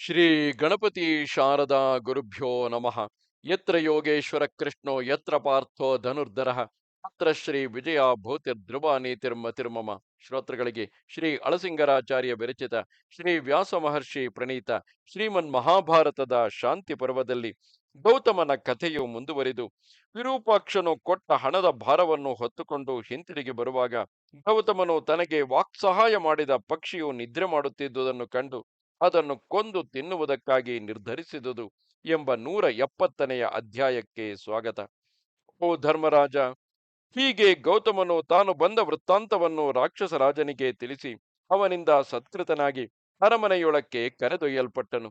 ಶ್ರೀ ಗಣಪತಿ ಶಾರದಾ ಗುರುಭ್ಯೋ ನಮಃ. ಯತ್ರ ಯೋಗೇಶ್ವರ ಕೃಷ್ಣೋ, ಯತ್ರ ಪಾರ್ಥೋ ಧನುರ್ಧರ. ಅತ್ರ ಶ್ರೀ ವಿಜಯ ಭೂತಿರ್ಧ್ರುವ ನೀತಿರ್ಮತಿರ್ಮಮ ಶ್ರೋತೃಗಳಿಗೆ ಶ್ರೀ ಅಳಸಿಂಗರಾಚಾರ್ಯ ವಿರಚಿತ ಶ್ರೀ ವ್ಯಾಸ ಮಹರ್ಷಿ ಪ್ರಣೀತ ಶ್ರೀಮನ್ ಮಹಾಭಾರತದ ಶಾಂತಿ ಪರ್ವದಲ್ಲಿ ಗೌತಮನ ಕಥೆಯು ಮುಂದುವರಿದು, ವಿರೂಪಾಕ್ಷನು ಕೊಟ್ಟ ಹಣದ ಭಾರವನ್ನು ಹೊತ್ತುಕೊಂಡು ಹಿಂತಿರುಗಿ ಬರುವಾಗ ಗೌತಮನು ತನಗೆ ವಾಕ್ಸಹಾಯ ಮಾಡಿದ ಪಕ್ಷಿಯು ನಿದ್ರೆ ಮಾಡುತ್ತಿದ್ದುದನ್ನು ಕಂಡು ಅದನ್ನು ಕೊಂದು ತಿನ್ನುವುದಕ್ಕಾಗಿ ನಿರ್ಧರಿಸಿದುದು ಎಂಬ ನೂರ ಎಪ್ಪತ್ತನೆಯ ಅಧ್ಯಾಯಕ್ಕೆ ಸ್ವಾಗತ. ಓ ಧರ್ಮರಾಜ, ಹೀಗೆ ಗೌತಮನು ತಾನು ಬಂದ ವೃತ್ತಾಂತವನ್ನು ರಾಕ್ಷಸ ರಾಜನಿಗೆ ತಿಳಿಸಿ ಅವನಿಂದ ಸತ್ಕೃತನಾಗಿ ಅರಮನೆಯೊಳಕ್ಕೆ ಕರೆದೊಯ್ಯಲ್ಪಟ್ಟನು.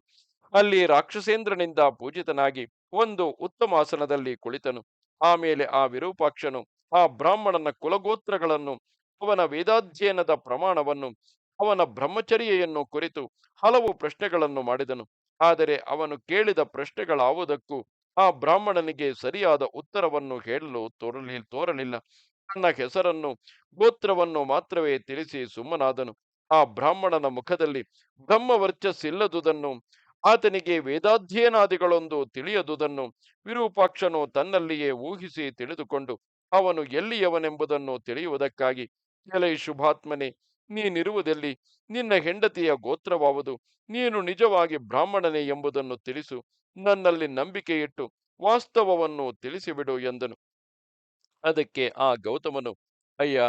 ಅಲ್ಲಿ ರಾಕ್ಷಸೇಂದ್ರನಿಂದ ಪೂಜಿತನಾಗಿ ಒಂದು ಉತ್ತಮಾಸನದಲ್ಲಿ ಕುಳಿತನು. ಆಮೇಲೆ ಆ ವಿರೂಪಾಕ್ಷನು ಆ ಬ್ರಾಹ್ಮಣನ ಕುಲಗೋತ್ರಗಳನ್ನು ಅವನ ವೇದಾಧ್ಯಯನದ ಪ್ರಮಾಣವನ್ನು ಅವನ ಬ್ರಹ್ಮಚರ್ಯೆಯನ್ನು ಕುರಿತು ಹಲವು ಪ್ರಶ್ನೆಗಳನ್ನು ಮಾಡಿದನು. ಆದರೆ ಅವನು ಕೇಳಿದ ಪ್ರಶ್ನೆಗಳಾವುದಕ್ಕೂ ಆ ಬ್ರಾಹ್ಮಣನಿಗೆ ಸರಿಯಾದ ಉತ್ತರವನ್ನು ಹೇಳಲು ತೋರಲಿ, ತೋರಲಿಲ್ಲ. ತನ್ನ ಹೆಸರನ್ನು, ಗೋತ್ರವನ್ನು ಮಾತ್ರವೇ ತಿಳಿಸಿ ಸುಮ್ಮನಾದನು. ಆ ಬ್ರಾಹ್ಮಣನ ಮುಖದಲ್ಲಿ ಬ್ರಹ್ಮವರ್ಚಸ್ಸಿಲ್ಲದುದನ್ನು, ಆತನಿಗೆ ವೇದಾಧ್ಯಯನಾದಿಗಳೊಂದು ತಿಳಿಯದುದನ್ನು, ವಿರೂಪಾಕ್ಷನು ತನ್ನಲ್ಲಿಯೇ ಊಹಿಸಿ ತಿಳಿದುಕೊಂಡು ಅವನು ಎಲ್ಲಿಯವನೆಂಬುದನ್ನು ತಿಳಿಯುವುದಕ್ಕಾಗಿ ಎಲೈ ಶುಭಾತ್ಮನೆ ನೀನಿರುವುದೆಲ್ಲಿ ನಿನ್ನ ಹೆಂಡತಿಯ ಗೋತ್ರವಾವುದು. ನೀನು ನಿಜವಾಗಿ ಬ್ರಾಹ್ಮಣನೇ ಎಂಬುದನ್ನು ತಿಳಿಸು. ನನ್ನಲ್ಲಿ ನಂಬಿಕೆ ಇಟ್ಟು ವಾಸ್ತವವನ್ನು ತಿಳಿಸಿಬಿಡು ಎಂದನು. ಅದಕ್ಕೆ ಆ ಗೌತಮನು, ಅಯ್ಯ,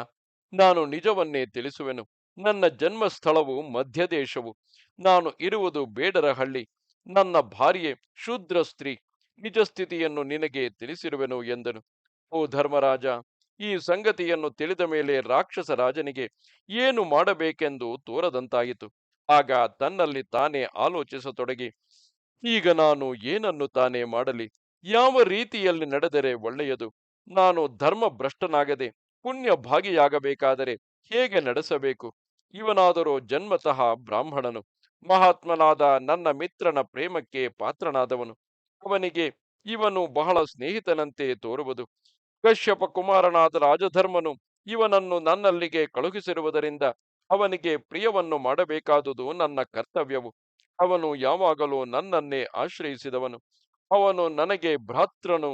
ನಾನು ನಿಜವನ್ನೇ ತಿಳಿಸುವೆನು. ನನ್ನ ಜನ್ಮ ಸ್ಥಳವು ಮಧ್ಯದೇಶವು. ನಾನು ಇರುವುದು ಬೇಡರ ಹಳ್ಳಿ. ನನ್ನ ಭಾರ್ಯೆ ಶೂದ್ರ ಸ್ತ್ರೀ. ನಿಜ ಸ್ಥಿತಿಯನ್ನು ನಿನಗೆ ತಿಳಿಸಿರುವೆನು ಎಂದನು. ಓ ಧರ್ಮರಾಜ ಈ ಸಂಗತಿಯನ್ನು ತಿಳಿದ ಮೇಲೆ ರಾಕ್ಷಸ ರಾಜನಿಗೆ, ಏನು ಮಾಡಬೇಕೆಂದು ತೋರದಂತಾಯಿತು. ಆಗ ತನ್ನಲ್ಲಿ ತಾನೇ ಆಲೋಚಿಸತೊಡಗಿ, ಈಗ ನಾನು ಏನನ್ನು ತಾನೇ ಮಾಡಲಿ? ಯಾವ ರೀತಿಯಲ್ಲಿ ನಡೆದರೆ ಒಳ್ಳೆಯದು? ನಾನು ಧರ್ಮ ಭ್ರಷ್ಟನಾಗದೆ ಪುಣ್ಯ ಭಾಗಿಯಾಗಬೇಕಾದರೆ ಹೇಗೆ ನಡೆಸಬೇಕು? ಇವನಾದರೂ ಜನ್ಮತಃ ಬ್ರಾಹ್ಮಣನು. ಮಹಾತ್ಮನಾದ ನನ್ನ ಮಿತ್ರನ ಪ್ರೇಮಕ್ಕೆ ಪಾತ್ರನಾದವನು. ಅವನಿಗೆ ಇವನು ಬಹಳ ಸ್ನೇಹಿತನಂತೆ ತೋರುವುದು. ಕಶ್ಯಪ ಕುಮಾರನಾದ ರಾಜಧರ್ಮನು ಇವನನ್ನು ನನ್ನಲ್ಲಿಗೆ ಕಳುಹಿಸಿರುವುದರಿಂದ ಅವನಿಗೆ ಪ್ರಿಯವನ್ನು ಮಾಡಬೇಕಾದುದು ನನ್ನ ಕರ್ತವ್ಯವು. ಅವನು ಯಾವಾಗಲೂ ನನ್ನನ್ನೇ ಆಶ್ರಯಿಸಿದವನು. ಅವನು ನನಗೆ ಭ್ರಾತೃನು,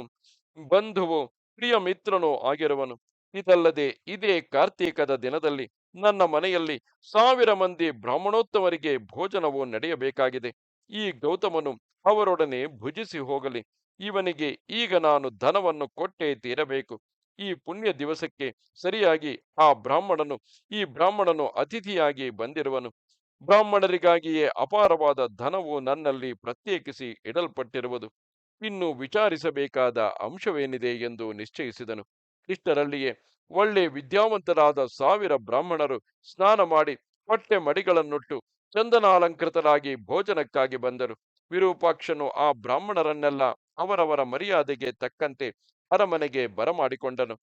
ಬಂಧುವು, ಪ್ರಿಯ ಮಿತ್ರನೂ ಆಗಿರುವನು. ಇದಲ್ಲದೆ ಇದೇ ಕಾರ್ತೀಕದ ದಿನದಲ್ಲಿ ನನ್ನ ಮನೆಯಲ್ಲಿ ಸಾವಿರ ಮಂದಿ ಬ್ರಾಹ್ಮಣೋತ್ತಮರಿಗೆ ಭೋಜನವು ನಡೆಯಬೇಕಾಗಿದೆ. ಈ ಗೌತಮನು ಅವರೊಡನೆ ಭುಜಿಸಿ ಹೋಗಲಿ. ಇವನಿಗೆ ಈಗ ನಾನು ಧನವನ್ನು ಕೊಟ್ಟೇ ತೀರಬೇಕು. ಈ ಪುಣ್ಯ ದಿವಸಕ್ಕೆ ಸರಿಯಾಗಿ ಆ ಬ್ರಾಹ್ಮಣನು, ಈ ಬ್ರಾಹ್ಮಣನು ಅತಿಥಿಯಾಗಿ ಬಂದಿರುವನು. ಬ್ರಾಹ್ಮಣರಿಗಾಗಿಯೇ ಅಪಾರವಾದ ಧನವು ನನ್ನಲ್ಲಿ ಪ್ರತ್ಯೇಕಿಸಿ ಇಡಲ್ಪಟ್ಟಿರುವುದು. ಇನ್ನು ವಿಚಾರಿಸಬೇಕಾದ ಅಂಶವೇನಿದೆ ಎಂದು ನಿಶ್ಚಯಿಸಿದನು. ಇಷ್ಟರಲ್ಲಿಯೇ ಒಳ್ಳೆ ವಿದ್ಯಾವಂತರಾದ ಸಾವಿರ ಬ್ರಾಹ್ಮಣರು ಸ್ನಾನ ಮಾಡಿ ಹೊಟ್ಟೆ ಮಡಿಗಳನ್ನುಟ್ಟು ಚಂದನಾಲಂಕೃತರಾಗಿ ಭೋಜನಕ್ಕಾಗಿ ಬಂದರು. ವಿರೂಪಾಕ್ಷನು ಆ ಬ್ರಾಹ್ಮಣರನ್ನೆಲ್ಲ ಅವರವರ ಮರ್ಯಾದೆಗೆ ತಕ್ಕಂತೆ ಅರಮನೆಗೆ ಬರಮಾಡಿಕೊಂಡನು.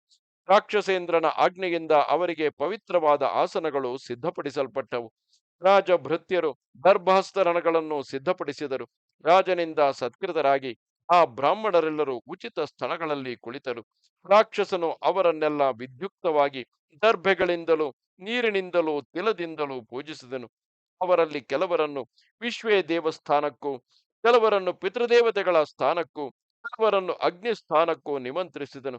ರಾಕ್ಷಸೇಂದ್ರನ ಆಜ್ಞೆಯಿಂದ ಅವರಿಗೆ ಪವಿತ್ರವಾದ ಆಸನಗಳು ಸಿದ್ಧಪಡಿಸಲ್ಪಟ್ಟವು. ರಾಜ ಭೃತ್ಯರು ದರ್ಭಾಸ್ತರಣಗಳನ್ನು ಸಿದ್ಧಪಡಿಸಿದರು. ರಾಜನಿಂದ ಸತ್ಕೃತರಾಗಿ ಆ ಬ್ರಾಹ್ಮಣರೆಲ್ಲರೂ ಉಚಿತ ಸ್ಥಳಗಳಲ್ಲಿ ಕುಳಿತರು. ರಾಕ್ಷಸನು ಅವರನ್ನೆಲ್ಲ ವಿದ್ಯುಕ್ತವಾಗಿ ದರ್ಭೆಗಳಿಂದಲೂ ನೀರಿನಿಂದಲೂ ತಿಲದಿಂದಲೂ ಪೂಜಿಸಿದನು. ಅವರಲ್ಲಿ ಕೆಲವರನ್ನು ವಿಶ್ವೇ ದೇವಸ್ಥಾನಕ್ಕೂ ಕೆಲವರನ್ನು ಪಿತೃದೇವತೆಗಳ ಸ್ಥಾನಕ್ಕೂ, ಕೆಲವರನ್ನು ಅಗ್ನಿ ಸ್ಥಾನಕ್ಕೂ ನಿಮಂತ್ರಿಸಿದನು.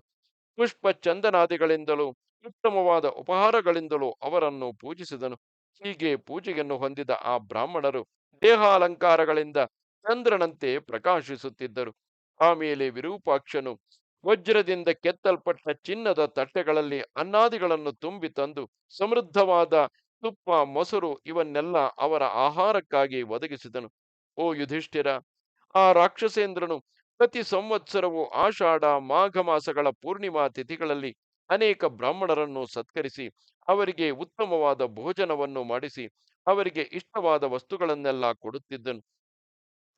ಪುಷ್ಪ ಚಂದನಾದಿಗಳಿಂದಲೂ ಉತ್ತಮವಾದ ಉಪಹಾರಗಳಿಂದಲೂ ಅವರನ್ನು ಪೂಜಿಸಿದನು. ಹೀಗೆ ಪೂಜೆಯನ್ನು ಹೊಂದಿದ ಆ ಬ್ರಾಹ್ಮಣರು ದೇಹಾಲಂಕಾರಗಳಿಂದ ಚಂದ್ರನಂತೆ ಪ್ರಕಾಶಿಸುತ್ತಿದ್ದರು. ಆಮೇಲೆ ವಿರೂಪಾಕ್ಷನು ವಜ್ರದಿಂದ ಕೆತ್ತಲ್ಪಟ್ಟ ಚಿನ್ನದ ತಟ್ಟೆಗಳಲ್ಲಿ ಅನ್ನಾದಿಗಳನ್ನು ತುಂಬಿ ತಂದು, ಸಮೃದ್ಧವಾದ ತುಪ್ಪ, ಮೊಸರು ಇವನ್ನೆಲ್ಲ ಅವರ ಆಹಾರಕ್ಕಾಗಿ ಒದಗಿಸಿದನು. ಓ ಯುಧಿಷ್ಠಿರ, ಆ ರಾಕ್ಷಸೇಂದ್ರನು ಪ್ರತಿ ಸಂವತ್ಸರವು ಆಷಾಢ, ಮಾಘ ಮಾಸಗಳ ಪೂರ್ಣಿಮಾ ತಿಥಿಗಳಲ್ಲಿ ಅನೇಕ ಬ್ರಾಹ್ಮಣರನ್ನು ಸತ್ಕರಿಸಿ, ಅವರಿಗೆ ಉತ್ತಮವಾದ ಭೋಜನವನ್ನು ಮಾಡಿಸಿ, ಅವರಿಗೆ ಇಷ್ಟವಾದ ವಸ್ತುಗಳನ್ನೆಲ್ಲ ಕೊಡುತ್ತಿದ್ದನು.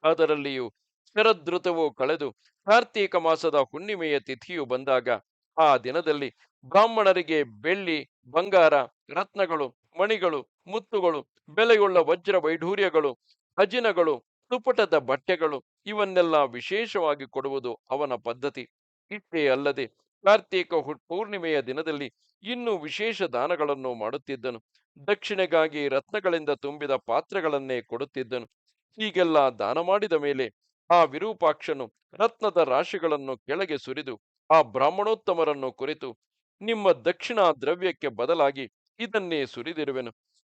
ಅದರಲ್ಲಿಯೂ ಶರದೃತವು ಕಳೆದು ಕಾರ್ತೀಕ ಮಾಸದ ಹುಣ್ಣಿಮೆಯ ತಿಥಿಯು ಬಂದಾಗ, ಆ ದಿನದಲ್ಲಿ ಬ್ರಾಹ್ಮಣರಿಗೆ ಬೆಳ್ಳಿ, ಬಂಗಾರ, ರತ್ನಗಳು, ಮಣಿಗಳು, ಮುತ್ತುಗಳು, ಬೆಲೆಯುಳ್ಳ ವಜ್ರ ವೈಢೂರ್ಯಗಳು ಅಜಿನಗಳು ತುಪಟದ ಬಟ್ಟೆಗಳು ಇವನ್ನೆಲ್ಲ ವಿಶೇಷವಾಗಿ ಕೊಡುವುದು ಅವನ ಪದ್ಧತಿ. ಇಷ್ಟೇ ಅಲ್ಲದೆ ಕಾರ್ತೀಕ ಪೂರ್ಣಿಮೆಯ ದಿನದಲ್ಲಿ ಇನ್ನೂ ವಿಶೇಷ ದಾನಗಳನ್ನು ಮಾಡುತ್ತಿದ್ದನು. ದಕ್ಷಿಣೆಗಾಗಿ ರತ್ನಗಳಿಂದ ತುಂಬಿದ ಪಾತ್ರೆಗಳನ್ನೇ ಕೊಡುತ್ತಿದ್ದನು. ಹೀಗೆಲ್ಲ ದಾನ ಮಾಡಿದ ಮೇಲೆ ಆ ವಿರೂಪಾಕ್ಷನು ರತ್ನದ ರಾಶಿಗಳನ್ನು ಕೆಳಗೆ ಸುರಿದು ಆ ಬ್ರಾಹ್ಮಣೋತ್ತಮರನ್ನು ಕುರಿತು ನಿಮ್ಮ ದಕ್ಷಿಣ ದ್ರವ್ಯಕ್ಕೆ ಬದಲಾಗಿ ಇದನ್ನೇ ಸುರಿದಿರುವೆನು.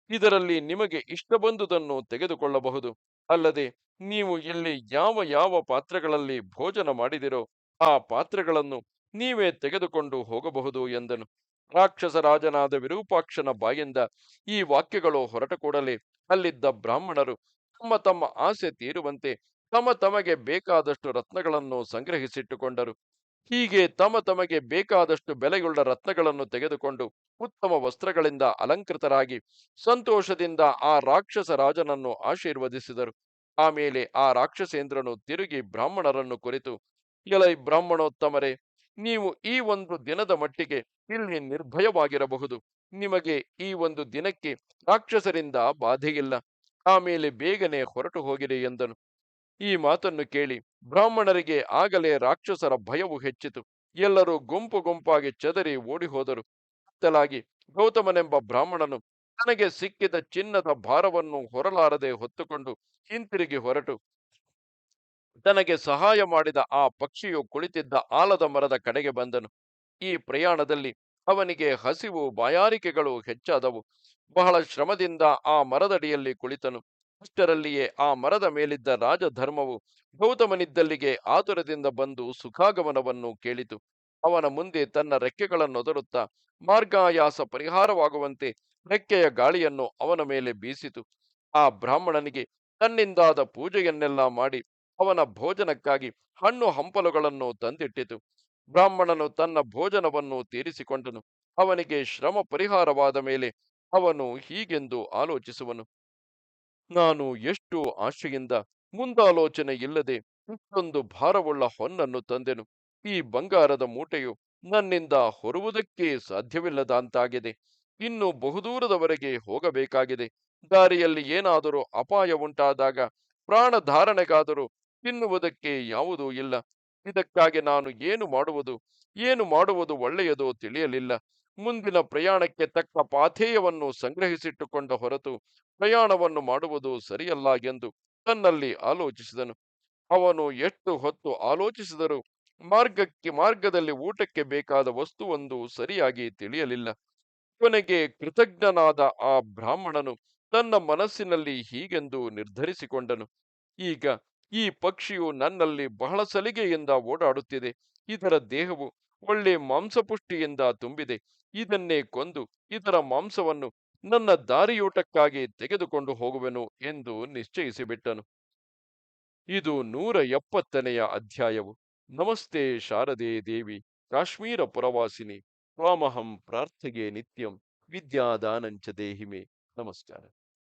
ಇದರಲ್ಲಿ ನಿಮಗೆ ಇಷ್ಟ ಬಂದುದನ್ನು ತೆಗೆದುಕೊಳ್ಳಬಹುದು. ಅಲ್ಲದೆ ನೀವು ಇಲ್ಲಿ ಯಾವ ಯಾವ ಪಾತ್ರೆಗಳಲ್ಲಿ ಭೋಜನ ಮಾಡಿದಿರೋ ಆ ಪಾತ್ರೆಗಳನ್ನು ನೀವೇ ತೆಗೆದುಕೊಂಡು ಹೋಗಬಹುದು ಎಂದನು. ರಾಕ್ಷಸ ರಾಜನಾದ ವಿರೂಪಾಕ್ಷನ ಬಾಯಿಂದ ಈ ವಾಕ್ಯಗಳು ಹೊರಟ ಕೂಡಲೇ ಅಲ್ಲಿದ್ದ ಬ್ರಾಹ್ಮಣರು ತಮ್ಮ ತಮ್ಮ ಆಸೆ ತೀರುವಂತೆ ತಮ್ಮ ತಮಗೆ ಬೇಕಾದಷ್ಟು ರತ್ನಗಳನ್ನು ಸಂಗ್ರಹಿಸಿಟ್ಟುಕೊಂಡರು. ಹೀಗೆ ತಮ್ಮ ತಮಗೆ ಬೇಕಾದಷ್ಟು ಬೆಲೆಯುಳ್ಳ ರತ್ನಗಳನ್ನು ತೆಗೆದುಕೊಂಡು ಉತ್ತಮ ವಸ್ತ್ರಗಳಿಂದ ಅಲಂಕೃತರಾಗಿ ಸಂತೋಷದಿಂದ ಆ ರಾಕ್ಷಸ ರಾಜನನ್ನು ಆಶೀರ್ವದಿಸಿದರು. ಆಮೇಲೆ ಆ ರಾಕ್ಷಸೇಂದ್ರನು ತಿರುಗಿ ಬ್ರಾಹ್ಮಣರನ್ನು ಕುರಿತು, ಎಲೈ ಬ್ರಾಹ್ಮಣೋತ್ತಮರೇ, ನೀವು ಈ ಒಂದು ದಿನದ ಮಟ್ಟಿಗೆ ಇಲ್ಲಿ ನಿರ್ಭಯವಾಗಿರಬಹುದು. ನಿಮಗೆ ಈ ಒಂದು ದಿನಕ್ಕೆ ರಾಕ್ಷಸರಿಂದ ಬಾಧೆಯಿಲ್ಲ. ಆಮೇಲೆ ಬೇಗನೆ ಹೊರಟು ಹೋಗಿರಿ ಎಂದನು. ಈ ಮಾತನ್ನು ಕೇಳಿ ಬ್ರಾಹ್ಮಣರಿಗೆ ಆಗಲೇ ರಾಕ್ಷಸರ ಭಯವು ಹೆಚ್ಚಿತು. ಎಲ್ಲರೂ ಗುಂಪು ಗುಂಪಾಗಿ ಚದರಿ ಓಡಿಹೋದರು. ಕತ್ತಲಾಗಿ, ಗೌತಮನೆಂಬ ಬ್ರಾಹ್ಮಣನು ತನಗೆ ಸಿಕ್ಕಿದ ಚಿನ್ನದ ಭಾರವನ್ನು ಹೊರಲಾರದೆ ಹೊತ್ತುಕೊಂಡು ಹಿಂತಿರುಗಿ ಹೊರಟು. ತನಗೆ ಸಹಾಯ ಮಾಡಿದ ಆ ಪಕ್ಷಿಯು ಕುಳಿತಿದ್ದ ಆಲದ ಮರದ ಕಡೆಗೆ ಬಂದನು. ಈ ಪ್ರಯಾಣದಲ್ಲಿ ಅವನಿಗೆ ಹಸಿವು ಬಾಯಾರಿಕೆಗಳು ಹೆಚ್ಚಾದವು. ಬಹಳ ಶ್ರಮದಿಂದ ಆ ಮರದಡಿಯಲ್ಲಿ ಕುಳಿತನು. ಅಷ್ಟರಲ್ಲಿಯೇ ಆ ಮರದ ಮೇಲಿದ್ದ ರಾಜಧರ್ಮವು ಗೌತಮನಿದ್ದಲ್ಲಿಗೆ ಆತುರದಿಂದ ಬಂದು ಸುಖಾಗಮನವನ್ನು ಕೇಳಿತು. ಅವನ ಮುಂದೆ ತನ್ನ ರೆಕ್ಕೆಗಳನ್ನೊದರುತ್ತಾ ಮಾರ್ಗಾಯಾಸ ಪರಿಹಾರವಾಗುವಂತೆ ರೆಕ್ಕೆಯ ಗಾಳಿಯನ್ನು ಅವನ ಮೇಲೆ ಬೀಸಿತು. ಆ ಬ್ರಾಹ್ಮಣನಿಗೆ ತನ್ನಿಂದಾದ ಪೂಜೆಯನ್ನೆಲ್ಲ ಮಾಡಿ ಅವನ ಭೋಜನಕ್ಕಾಗಿ ಹಣ್ಣು ಹಂಪಲುಗಳನ್ನು ತಂದಿಟ್ಟಿತು. ಬ್ರಾಹ್ಮಣನು ತನ್ನ ಭೋಜನವನ್ನು ತೀರಿಸಿಕೊಂಡನು. ಅವನಿಗೆ ಶ್ರಮ ಪರಿಹಾರವಾದ ಮೇಲೆ ಅವನು ಹೀಗೆಂದು ಆಲೋಚಿಸುವನು. ನಾನು ಎಷ್ಟು ಆಶೆಯಿಂದ ಮುಂದಾಲೋಚನೆ ಇಲ್ಲದೆ ಇಷ್ಟೊಂದು ಭಾರವುಳ್ಳ ಹೊನ್ನನ್ನು ತಂದೆನು. ಈ ಬಂಗಾರದ ಮೂಟೆಯು ನನ್ನಿಂದ ಹೊರುವುದಕ್ಕೆ ಸಾಧ್ಯವಿಲ್ಲದಂತಾಗಿದೆ. ಇನ್ನು ಬಹುದೂರದವರೆಗೆ ಹೋಗಬೇಕಾಗಿದೆ. ದಾರಿಯಲ್ಲಿ ಏನಾದರೂ ಅಪಾಯ ಉಂಟಾದಾಗ ಪ್ರಾಣ ಧಾರಣೆಗಾದರೂ ತಿನ್ನುವುದಕ್ಕೆ ಯಾವುದೂ ಇಲ್ಲ. ಇದಕ್ಕಾಗಿ ನಾನು ಏನು ಮಾಡುವುದು? ಏನು ಮಾಡುವುದು ಒಳ್ಳೆಯದೋ ತಿಳಿಯಲಿಲ್ಲ. ಮುಂದಿನ ಪ್ರಯಾಣಕ್ಕೆ ತಕ್ಕ ಪಾಥೇಯವನ್ನು ಸಂಗ್ರಹಿಸಿಟ್ಟುಕೊಂಡ ಹೊರತು ಪ್ರಯಾಣವನ್ನು ಮಾಡುವುದು ಸರಿಯಲ್ಲ ಎಂದು ತನ್ನಲ್ಲಿ ಆಲೋಚಿಸಿದನು. ಅವನು ಎಷ್ಟು ಹೊತ್ತು ಆಲೋಚಿಸಿದರೂ ಮಾರ್ಗಕ್ಕೆ, ಮಾರ್ಗದಲ್ಲಿ ಊಟಕ್ಕೆ ಬೇಕಾದ ವಸ್ತುವೊಂದು ಸರಿಯಾಗಿ ತಿಳಿಯಲಿಲ್ಲ. ಕೊನೆಗೆ ಕೃತಜ್ಞನಾದ ಆ ಬ್ರಾಹ್ಮಣನು ತನ್ನ ಮನಸ್ಸಿನಲ್ಲಿ ಹೀಗೆಂದು ನಿರ್ಧರಿಸಿಕೊಂಡನು. ಈಗ ಈ ಪಕ್ಷಿಯು ನನ್ನಲ್ಲಿ ಬಹಳ ಸಲಿಗೆಯಿಂದ ಓಡಾಡುತ್ತಿದೆ. ಇದರ ದೇಹವು ಒಳ್ಳೆ ಮಾಂಸಪುಷ್ಟಿಯಿಂದ ತುಂಬಿದೆ. ಇದನ್ನೇ ಕೊಂದು ಇದರ ಮಾಂಸವನ್ನು ನನ್ನ ದಾರಿಯೂಟಕ್ಕಾಗಿ ತೆಗೆದುಕೊಂಡು ಹೋಗುವೆನು ಎಂದು ನಿಶ್ಚಯಿಸಿಬಿಟ್ಟನು. ಇದು ನೂರ ಎಪ್ಪತ್ತನೆಯ ಅಧ್ಯಾಯವು. ನಮಸ್ತೆ ಶಾರದೆ ದೇವಿ, ಕಾಶ್ಮೀರ ಪುರವಾಸಿನಿ ಸ್ವಾಮಹಂ ಪ್ರಾರ್ಥೆಗೆ ನಿತ್ಯಂ, ವಿದ್ಯಾದಾನಂಚ ದೇಹಿಮೆ. ನಮಸ್ಕಾರ.